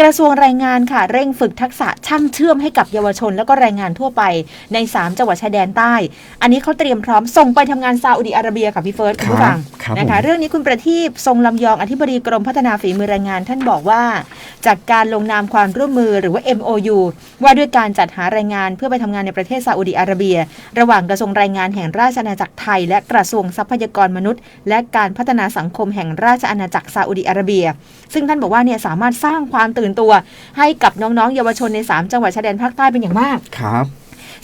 กระทรวงแรงงานค่ะ เร่งฝึกทักษะช่างเชื่อมให้กับเยาวชน แล้วก็แรงงานทั่วไปใน 3 จังหวัดชายแดนใต้ อันนี้เขาเตรียมพร้อมส่งไปทำงานซาอุดิอาระเบียค่ะพี่เฟิร์สคุณผู้ฟังครับนะคะผมเรื่องนี้คุณประทีปทรงลำยองอธิบดีกรมพัฒนาฝีมือแรงงานท่านบอกว่า จากการลงนามความร่วมมือหรือว่า MOU ว่าด้วยการจัดหาแรงงานเพื่อไปทำงานในประเทศซาอุดิอาระเบีย ระหว่างกระทรวงแรงงานแห่งราชอาณาจักรไทย และกระทรวงทรัพยากรมนุษย์ และการพัฒนาสังคมแห่งราชอาณาจักรซาอุดิอาระเบีย ซึ่งท่านบอกว่าเนี่ยสามารถสร้างางความตื่นตัว ให้กับน้องๆ เยาวชนใน 3 จังหวัดชายแดนภาคใต้เป็นอย่างมากครับ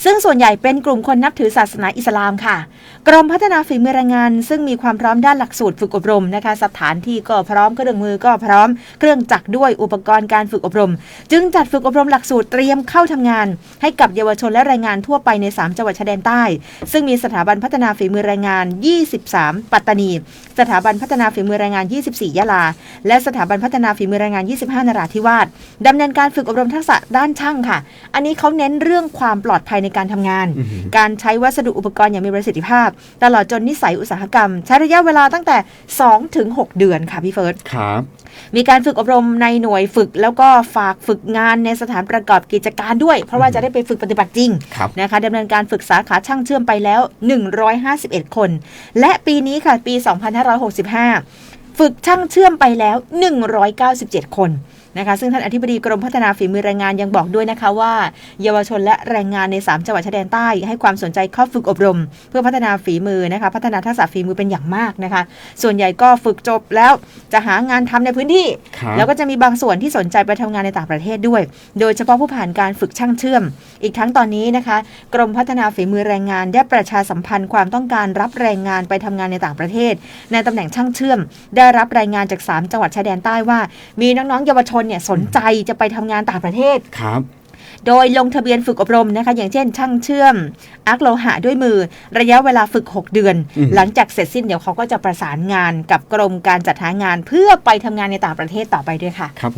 ซึ่งส่วนใหญ่เป็นกลุ่มคนนับถือศาสนาอิสลามค่ะ กรมพัฒนาฝีมือแรงงาน ซึ่งมีความพร้อมด้านหลักสูตรฝึกอบรมนะคะ สถานที่ก็พร้อมเครื่องมือก็พร้อม เครื่องจักรด้วยอุปกรณ์การฝึกอบรม จึงจัดฝึกอบรมหลักสูตรเตรียมเข้าทำงาน ให้กับเยาวชนและแรงงานทั่วไปใน 3 จังหวัดชายแดนใต้ ซึ่งมีสถาบันพัฒนาฝีมือแรงงาน 23 ปัตตานี สถาบันพัฒนาฝีมือแรงงาน 24 ยะลา และสถาบันพัฒนาฝีมือแรงงาน 25 นราธิวาสดำเนินการฝึกอบรมทักษะด้านช่างค่ะ อันนี้เขาเน้นเรื่องความปลอดภัยในการทำงานอือหือการใช้วัสดุอุปกรณ์อย่างมีประสิทธิภาพ ตลอดจนนิสัยอุตสาหกรรม ใช้ระยะเวลาตั้งแต่2ถึง6เดือนค่ะพี่เฟิร์สครับมีการฝึกอบรมในหน่วยฝึกแล้วก็ฝากฝึกงานในสถานประกอบกิจการด้วย เพราะว่าจะได้ไปฝึกปฏิบัติจริงครับนะคะดำเนินการฝึกสาขาช่างเชื่อมไปแล้ว 151 คน และปีนี้ค่ะปี 2565 ฝึกช่างเชื่อมไปแล้ว 197 คน นะคะ ซึ่งท่านอธิบดีกรมพัฒนาฝีมือแรงงานยังบอกด้วยนะคะว่า เยาวชนและแรงงานใน 3 จังหวัดชายแดนใต้ ให้ความสนใจเข้าฝึกอบรม เพื่อพัฒนาฝีมือนะคะ พัฒนาทักษะฝีมือเป็นอย่างมากนะคะ ส่วนใหญ่ก็ฝึกจบแล้วจะหางานทำในพื้นที่ครับแล้วก็จะมีบางส่วนที่สนใจไปทำงานในต่างประเทศด้วย โดยเฉพาะผู้ผ่านการฝึกช่างเชื่อม อีกทั้งตอนนี้นะคะ กรมพัฒนาฝีมือแรงงานได้ประชาสัมพันธ์ความต้องการรับแรงงานไปทำงานในต่างประเทศ ในตำแหน่งช่างเชื่อม ได้รับรายงานจาก 3 จังหวัดชายแดนใต้ว่า มีน้องๆเยาวชนเนี่ยสนใจจะไปทำงานต่างประเทศครับโดยลงทะเบียนฝึกอบรมนะคะ อย่างเช่น ช่างเชื่อมอาร์คโลหะด้วยมือ ระยะเวลาฝึก 6 เดือนอืมหลังจากเสร็จสิ้นเดี๋ยวเขาก็จะประสานงานกับกรมการจัดหางานเพื่อไปทำงานในต่างประเทศต่อไปด้วยค่ะครับ